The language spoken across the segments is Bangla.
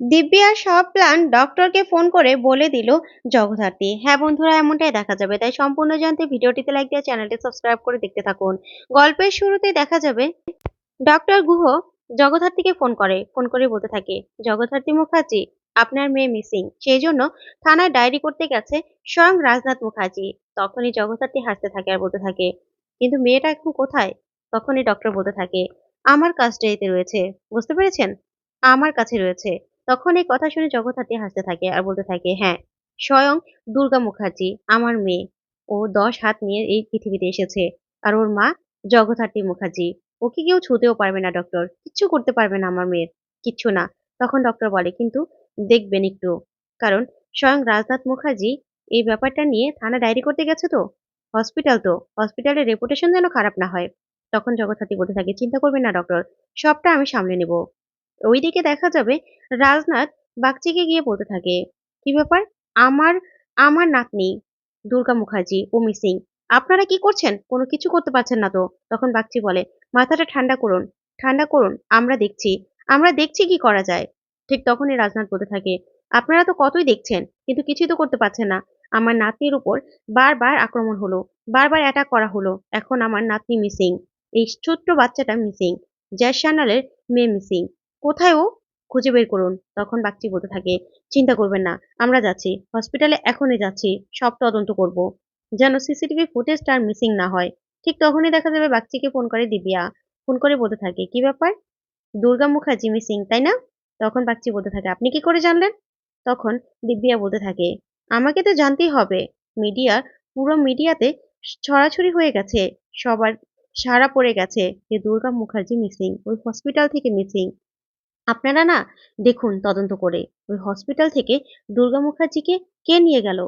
দিব্যার সব প্ল্যান ডক্টরকে ফোন করে বলে দিল, জগদ্ধাত্রী হ্যাঁ বন্ধুরা, এমনটাই দেখা যাবে। তাই সম্পূর্ণ জানতে ভিডিওটিতে লাইক দিয়ে চ্যানেলটি সাবস্ক্রাইব করে দেখতে থাকুন। গল্পের শুরুতেই দেখা যাবে, ডক্টর গুহ জগদ্ধাত্রীকে ফোন করে ফোন করে বলতে থাকে, জগদ্ধাত্রী মুখার্জি, আপনার মেয়ে মিসিং সেই জন্য থানায় ডায়েরি করতে গেছে স্বয়ং রাজনাথ মুখার্জি। তখনই জগদ্ধাত্রী হাসতে থাকে আর বলতে থাকে, কিন্তু মেয়েটা এখন কোথায়? তখনই ডক্টর বলতে থাকে, আমার কাস্টাডিতে রয়েছে। বুঝতে পেরেছেন? আমার কাছে রয়েছে। তখন এই কথা শুনে জগদ্ধাত্রী হাসতে থাকে আর বলতে থাকে হ্যাঁ স্বয়ং দুর্গা মুখার্জি আমার মেয়ে। ও দশ হাত নিয়ে এই পৃথিবীতে এসেছে। আর ওর মা জগদ্ধাত্রী মুখার্জি। ওকে কেউ ছুতেও পারবে না, ডক্টর। কিচ্ছু করতে পারবে না আমার মেয়ের। কিচ্ছু না। তখন ডক্টর বলে, কিন্তু দেখবেন একটু। কারণ স্বয়ং রাজনাথ মুখার্জি এই ব্যাপারটা নিয়ে থানা ডায়েরি করতে গেছে তো। হসপিটাল তো। হসপিটালের রেপুটেশন যেন খারাপ না হয়। তখন জগদ্ধাত্রী বলতে থাকে, চিন্তা করবেন না, ডক্টর। সবটা আমি সামলে নেব। ওইদিকে দেখা যাবে রাজনাথ বাগচিকে গিয়ে বলতে থাকে, কি ব্যাপার? আমার আমার নাতনি দুর্গা মুখার্জি ও মিসিং আপনারা কি করছেন? কোনো কিছু করতে পারছেন না তো? তখন বাগচি বলে, মাথাটা ঠান্ডা করুন ঠান্ডা করুন, আমরা দেখছি আমরা দেখছি কি করা যায়। ঠিক তখনই রাজনাথ বলতে থাকে, আপনারা তো কতই দেখছেন, কিন্তু কিছুই তো করতে পারছেন না। আমার নাতনির উপর বারবার আক্রমণ হলো, বারবার অ্যাটাক করা হলো, এখন আমার নাতনি মিসিং এই ছোট্ট বাচ্চাটা মিসিং জ্যাস সানালের মেয়ে মিসিং কোথায় ও? খুঁজে বের করুন। তখন বাগচি বলতে থাকে, চিন্তা করবেন না, আমরা যাচ্ছি। হসপিটালে এখনই যাচ্ছি, সব তদন্ত করব। যেন সিসিটিভি ফুটেজটা আর মিসিং না হয়। ঠিক তখনই দেখা যাবে বাগচিকে ফোন করে দিবিয়া। ফোন করে বলতে থাকে, কি ব্যাপার? দুর্গা মুখার্জি মিসিং, তাই না? তখন বাগচি বলতে থাকে, আপনি কি করে জানলেন? তখন দিব্যা বলতে থাকে, আমাকে তো জানতেই হবে। মিডিয়া, পুরো মিডিয়াতে ছড়াছড়ি হয়ে গেছে। সবার সারা পড়ে গেছে যে দুর্গা মুখার্জি মিসিং, ওই হসপিটাল থেকে মিসিং। আপনারা না দেখুন তদন্ত করে। ওই হসপিটাল থেকে দুর্গা মুখার্জিকে কে নিয়ে গেল?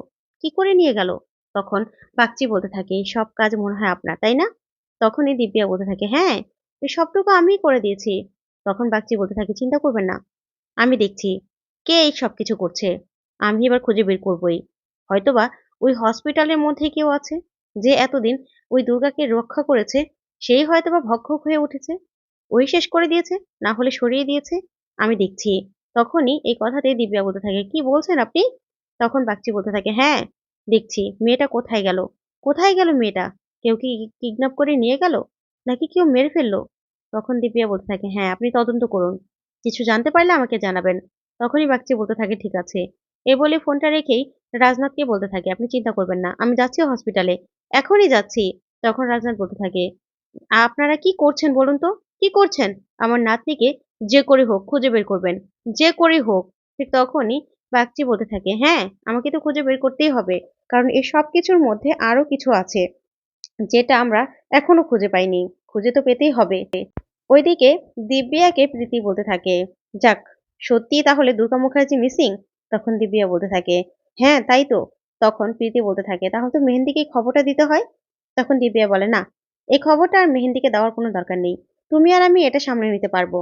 কি করে নিয়ে গেল? তখন বাগচি বলতে থাকে, সব কাজ মনে হয় আপনার, তাই না? তখনই দিব্যা বলতে থাকে হ্যাঁ এই সবটুকু আমিই করে দিয়েছি। তখন বাগচি বলতে থাকে, চিন্তা করবেন না, আমি দেখছি কে এই সব কিছু করছে, আমি এবার খুঁজে বের করবই। হয়তোবা ওই হসপিটালের মধ্যে কেউ আছে যে এতদিন ওই দুর্গাকে রক্ষা করেছে, সেই হয়তোবা ভক্ষক হয়ে উঠেছে। ওই শেষ করে দিয়েছে, না হলে সরিয়ে দিয়েছে। আমি দেখছি। তখনই এই কথাতে দিব্যা বলতে থাকে, কি বলছেন আপনি? তখন বাগচি বলতে থাকে হ্যাঁ দেখছি। মেয়েটা কোথায় গেল? কোথায় গেল মেয়েটা? কেউ কি কিডন্যাপ করে নিয়ে গেল? নাকি কেউ মেরে ফেলল? তখন দিব্যা বলতে থাকে হ্যাঁ আপনি তদন্ত করুন। কিছু জানতে পারলে আমাকে জানাবেন। তখনই বাগচি বলতে থাকে, ঠিক আছে। এ বলে ফোনটা রেখেই রাজনাথকে বলতে থাকে, আপনি চিন্তা করবেন না, আমি যাচ্ছি হসপিটালে। এখনই যাচ্ছি। তখন রাজনাথ বলতে থাকে, আপনারা কি করছেন বলুন তো? কি করছেন? আমার নাতনিকে যে করে হোক খুঁজে বের করবেন। যে করে হোক, ঠিক তখনই বাগচি বলতে থাকে হ্যাঁ আমাকে তো খুঁজে বের করতেই হবে। কারণ এই সব কিছুর মধ্যে আরও কিছু আছে যেটা আমরা এখনও খুঁজে পাইনি। খুঁজে তো পেতেই হবে। ওইদিকে দিব্যাকে প্রীতি বলতে থাকে, যাক, সত্যি তাহলে দুর্গা মুখার্জি মিসিং তখন দিব্যা বলতে থাকে হ্যাঁ তাই তো। তখন প্রীতি বলতে থাকে, তাহলে তো মেহেন্দিকে খবরটা দিতে হয়? তখন দিব্যা বলে, না, এই খবরটা আর মেহেন্দিকে দেওয়ার কোনো দরকার নেই। তুমি আর আমি এটা সামলে নিতে পারব।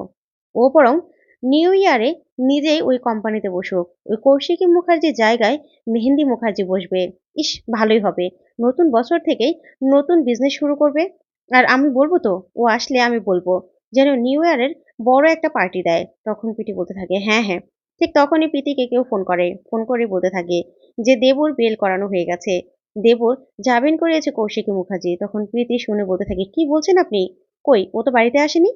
ও বরং নিউ ইয়ারে নিজেই ওই কোম্পানিতে বসুক। ওই কৌশিকী মুখার্জির জায়গায় মেহেন্দি মুখার্জি বসবে। ইস, ভালোই হবে। নতুন বছর থেকেই নতুন বিজনেস শুরু করবে। আর আমি বলব তো, ও আসলে আমি বলব, যেন নিউ ইয়ারের বড় একটা পার্টি দেয়। তখন পিটি বলতে থাকে হ্যাঁ হ্যাঁ। ঠিক তখনই প্রীতিকে কেউ ফোন করে ফোন করে বলতে থাকে যে, দেবর বেল করানো হয়ে গেছে। দেবর জামিন করিয়েছে কৌশিকী মুখার্জি। তখন প্রীতি শুনে বলতে থাকে, কি বলছেন আপনি? কই, ও তো বাড়িতে আসেনি?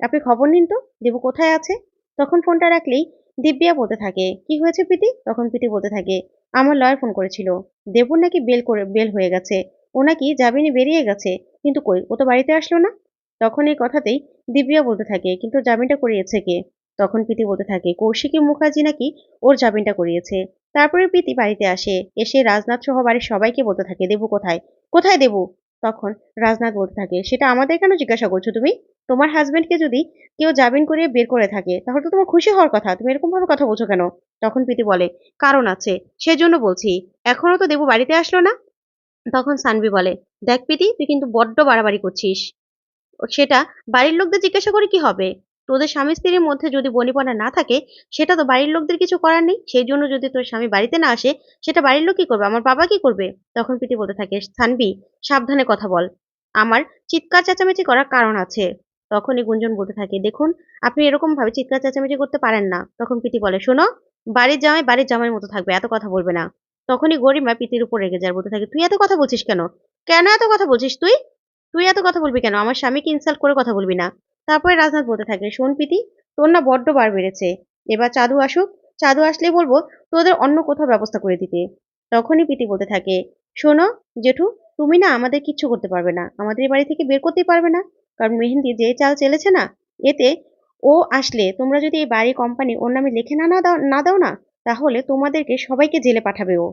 আপনি খবর নিন তো, দেবু কোথায় আছে? তখন ফোনটা রাখলেই দিব্যা বলতে থাকে, কি হয়েছে প্রীতি? তখন প্রীতি বলতে থাকে, আমার লয়ার ফোন করেছিল। দেবুর নাকি বেল করে, বেল হয়ে গেছে। ও নাকি জামিনে বেরিয়ে গেছে। কিন্তু কই, ও তো বাড়িতে আসলো না? তখন এই কথাতেই দিব্যা বলতে থাকে, কিন্তু জামিনটা করিয়েছে কে? তখন প্রীতি বলতে থাকে, কৌশিকী মুখার্জি নাকি ওর জামিনটা করিয়েছে। তারপরে প্রীতি বাড়িতে আসে, এসে রাজনাথ সহ বাড়ির সবাইকে বলতে থাকে, দেবু কোথায়? কোথায় দেবু? তখন রাজনাথ বলতে থাকে, সেটা আমাদের কেন জিজ্ঞাসা করছ তুমি? তোমার হাজব্যান্ডকে যদি কেউ জামিন করে বের করে থাকে, তাহলে তো তোমার খুশি হওয়ার কথা। তুমি এরকমভাবে কথা বলছো কেন? তখন প্রীতি বলে, কারণ আছে। সেজন্য বলছি, এখনও তো দেবু বাড়িতে আসলো না? তখন সানবি বলে, দেখ প্রীতি, তুই কিন্তু বড্ড বাড়াবাড়ি করছিস। সেটা বাড়ির লোকদের জিজ্ঞাসা করে কি হবে? তোদের স্বামী স্ত্রীর মধ্যে যদি বনিপনা না থাকে, সেটা তো বাড়ির লোকদের কিছু করার নেই। সেই জন্য যদি তোর স্বামী বাড়িতে না আসে, সেটা বাড়ির লোক কি করবে। আমার বাবা কি করবে? তখন প্রীতি বলতে থাকে সানবি সাবধানে কথা বল। আমার চিৎকার চেঁচামেচি করার কারণ আছে। তখনই গুঞ্জন বলতে থাকে, দেখুন, আপনি এরকম ভাবে চিৎকার চেঁচামেচি করতে পারেন না। তখন প্রীতি বলে, শোনো, বাড়ির জামাই বাড়ির জামাই মতো থাকবে, এত কথা বলবে না। তখনই গরিমা প্রীতির উপর রেগে যায়, বলতে থাকে, তুই এত কথা বলছিস কেন? কেন এত কথা বলছিস তুই? তুই এত কথা বলবি কেন? আমার স্বামীকে ইনসাল্ট করে কথা বলবি না। তারপরে রাজনাথ বলতে থাকে শোন প্রীতি, তোর না বড্ড বার বেড়েছে। এবার চাঁদু আসুক, চাঁদু আসলে বলব তোদের অন্য কোথাও ব্যবস্থা করে দিতে। তখনই প্রীতি বলতে থাকে, শোনো জেঠু, তুমি না আমাদের কিচ্ছু করতে পারবে না। আমাদের বাড়ি থেকে বের করতেই পারবে না। কারণ মেহেন্দি যে চাল চেলেছে না, এতে ও আসলে তোমরা যদি এই বাড়ি কোম্পানি ওর নামে লিখে না না দাও না দাও না, তাহলে তোমাদেরকে সবাইকে জেলে পাঠাবে ও।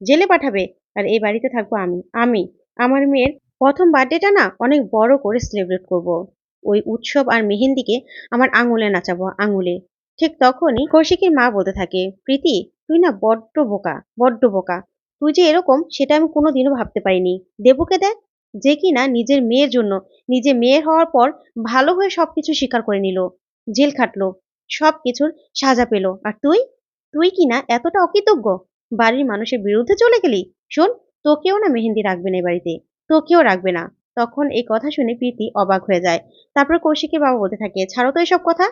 জেলে পাঠাবে। আর এই বাড়িতে থাকব আমি। আমি। আমার মেয়ের প্রথম বার্থডেটা না অনেক বড় করে সেলিব্রেট করব। ওই উৎসব আর মেহেন্দিকে আমার আঙুলে নাচাবো, আঙুলে। ঠিক তখনই কৌশিকের মা বলতে থাকে, প্রীতি, তুই না বড্ড বোকা বড্ড বোকা। তুই যে এরকম, সেটা আমি কোনোদিনও ভাবতে পারিনি। দেবুকে দেখ, যে কিনা নিজের মেয়ের জন্য, নিজে মেয়ের হওয়ার পর ভালো হয়ে সবকিছু স্বীকার করে নিল। জেল খাটলো সব কিছুর সাজা পেল। আর তুই? তুই কিনা এতটা অকৃতজ্ঞ? বাড়ির মানুষের বিরুদ্ধে চলে গেলি? শোন, তোকেও না মেহেন্দি রাখবে না এই বাড়িতে। তোকেও রাখবে না। তখন এই কথা শুনে প্রীতি অবাক হয়ে যায়। তারপর কৌশিকের বাবা বলতে থাকে, ছাড়ো তো এসব কথা।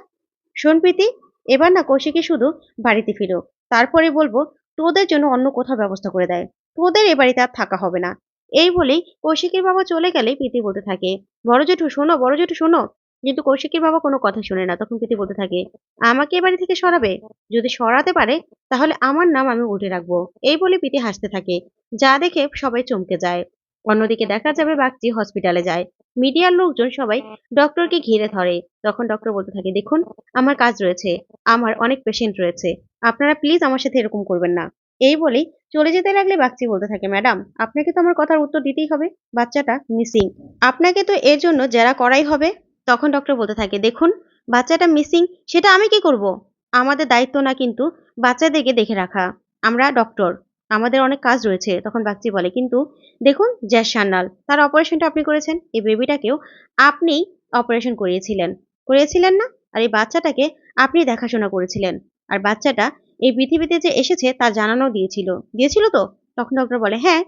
শোন প্রীতি, এবার না কৌশিকে শুধু বাড়িতে ফিরো তারপরে বলব, তোদের জন্য অন্য কোথাও ব্যবস্থা করে দেয়। তোদের এ বাড়িতে আর থাকা হবে না। এই বলেই কৌশিকের বাবা চলে গেলে প্রীতি বলতে থাকে, বড় জেঠু, শোনো, বড় জেঠু, শোনো। কিন্তু কৌশিকের বাবা কোনো কথা শুনে না। তখন প্রীতি বলতে থাকে, আমাকে এ বাড়ি থেকে সরাবে? যদি সরাতে পারে, তাহলে আমার নাম আমি উঠে রাখব। এই বলে প্রীতি হাসতে থাকে। যা দেখে সবাই চমকে যায়। অন্যদিকে দেখা যাবে বাগচি হসপিটালে যায়। মিডিয়ার লোকজন সবাই ডক্টরকে ঘিরে ধরে। তখন ডক্টর বলতে থাকে, দেখুন, আমার কাজ রয়েছে। আমার অনেক পেশেন্ট রয়েছে। আপনারা প্লিজ আমার সাথে এরকম করবেন না। এই বলেই চলে যেতে লাগলে বাগচি বলতে থাকে, ম্যাডাম, আপনাকে তো আমার কথার উত্তর দিতেই হবে। বাচ্চাটা মিসিং আপনাকে তো এর জন্য যারা করাই হবে? তখন ডক্টর বলতে থাকে, দেখুন, বাচ্চাটা মিসিং সেটা আমি কি করব? আমাদের দায়িত্ব না কিন্তু বাচ্চাদেরকে দেখে রাখা। আমরা ডক্টর আমাদের অনেক কাজ রয়েছে, তখন বাগচি বলে। কিন্তু দেখুন, জ্যাস সান্যাল, তার অপারেশনটা আপনি করেছেন, এই বেবিটাকেও আপনি অপারেশন করিয়েছিলেন। করিয়েছিলেন না? আর এই বাচ্চাটাকে আপনি দেখাশোনা করেছিলেন। আর বাচ্চাটা এই পৃথিবীতে যে এসেছে, তা জানানো দিয়েছিল। দিয়েছিল তো? তখন ডক্টর বলে হ্যাঁ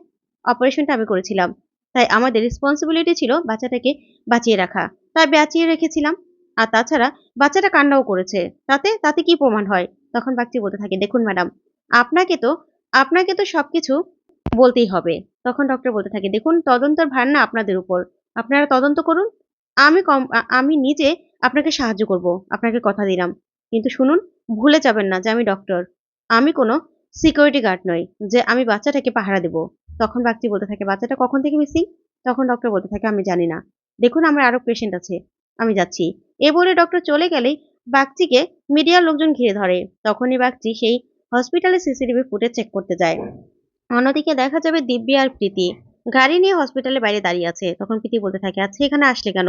অপারেশনটা আমি করেছিলাম। তাই আমাদের রেসপন্সিবিলিটি ছিল বাচ্চাটাকে বাঁচিয়ে রাখা। তাই বাঁচিয়ে রেখেছিলাম। আর তাছাড়া বাচ্চাটা কান্নাও করেছে। তাতে তাতে কি প্রমাণ হয়? তখন বাচ্চি বলতে থাকে, দেখুন ম্যাডাম, আপনাকে তো আপনাকে তো সবকিছু বলতেই হবে। তখন ডক্টর বলতে থাকে, দেখুন, তদন্তের ভার না আপনাদের উপর। আপনারা তদন্ত করুন। আমি কম আমি নিজে আপনাকে সাহায্য করব, আপনাকে কথা দিলাম। কিন্তু শুনুন, ভুলে যাবেন না যে আমি ডক্টর আমি কোনো সিকিউরিটি গার্ড নই, যে আমি বাচ্চাটাকে পাহারা দেব। তখন বাচ্চি বলতে থাকে, বাচ্চাটা কখন থেকে মিসিং তখন ডক্টর বলতে থাকে, আমি জানি না। দেখুন, আমার আরও পেশেন্ট আছে। আমি যাচ্ছি। এ বলে ডক্টর চলে গেলেই বাগচিকে মিডিয়ার লোকজন ঘিরে ধরে। তখনই বাগচি সেই হসপিটালে সিসিটিভি ফুটেজ চেক করতে যায়। অন্যদিকে দেখা যাবে দিব্যি আর প্রীতি। গাড়ি নিয়ে হসপিটালের বাইরে দাঁড়িয়ে আছে। তখন প্রীতি বলতে থাকে আচ্ছা এখানে আসলে কেন?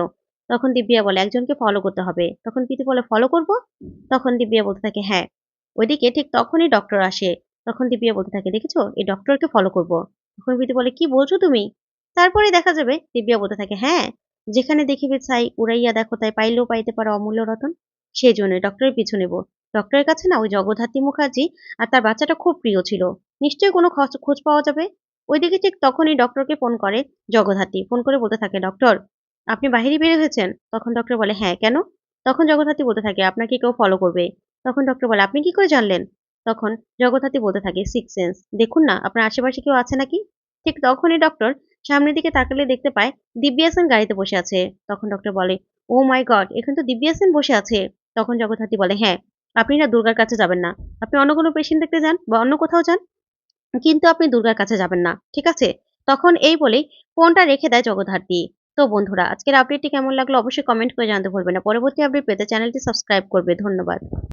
তখন দিব্যা বলে, একজনকে ফলো করতে হবে। তখন প্রীতি বলে ফলো করব? তখন দিব্যা বলতে থাকে হ্যাঁ। ওইদিকে ঠিক তখনই ডক্টর আসে। তখন দিব্যা বলতে থাকে, দেখেছ? এই ডক্টরকে ফলো করব। তখন প্রীতি বলে, কি বলছো তুমি? তারপরে দেখা যাবে দিব্যা বলতে থাকে হ্যাঁ যেখানে দেখিবে চাই উড়াইয়া দেখো তাই পাইলেও পাইতে পারো অমূল্য রতন। সেই জন্য ডক্টরের পিছু নেব। ডক্টরের কাছে না ওই জগদ্ধাত্রী মুখার্জি আর তার বাচ্চাটা খুব প্রিয় ছিল। নিশ্চয়ই কোনো খোঁজ পাওয়া যাবে? ওইদিকে ঠিক তখনই ডক্টরকে ফোন করে জগদ্ধাত্রী। ফোন করে বলতে থাকে, ডক্টর, আপনি বাহিরে বের হয়েছেন? তখন ডক্টর বলে হ্যাঁ কেন? তখন জগদ্ধাত্রী বলতে থাকে, আপনাকে কেউ ফলো করবে। তখন ডক্টর বলে, আপনি কি করে জানলেন? তখন জগদ্ধাত্রী বলতে থাকে সিক্স সেন্স দেখুন না, আপনার আশেপাশে কেউ আছে নাকি? ঠিক তখনই ডক্টর সামনের দিকে তাকালে দেখতে পায়, দিব্যাসেন গাড়িতে বসে আছে। তখন ডক্টর বলে ও মাই গড এখানে তো দিব্যাসেন বসে আছে? তখন জগদ্ধাত্রী বলে হ্যাঁ। আপনি না দুর্গার কাছে যাবেন না। আপনি অন্য কোনো পেশেন্ট দেখতে যান বা অন্য কোথাও যান, কিন্তু আপনি দুর্গার কাছে যাবেন না, ঠিক আছে? তখন এই বলেই ফোনটা রেখে দেয় জগদ্ধাত্রী। তো বন্ধুরা, আজকের আপডেটটি কেমন লাগল অবশ্যই কমেন্ট করে জানতে ভুলবেন না। পরবর্তী আপডেট পেতে চ্যানেলটি সাবস্ক্রাইব করবে। ধন্যবাদ।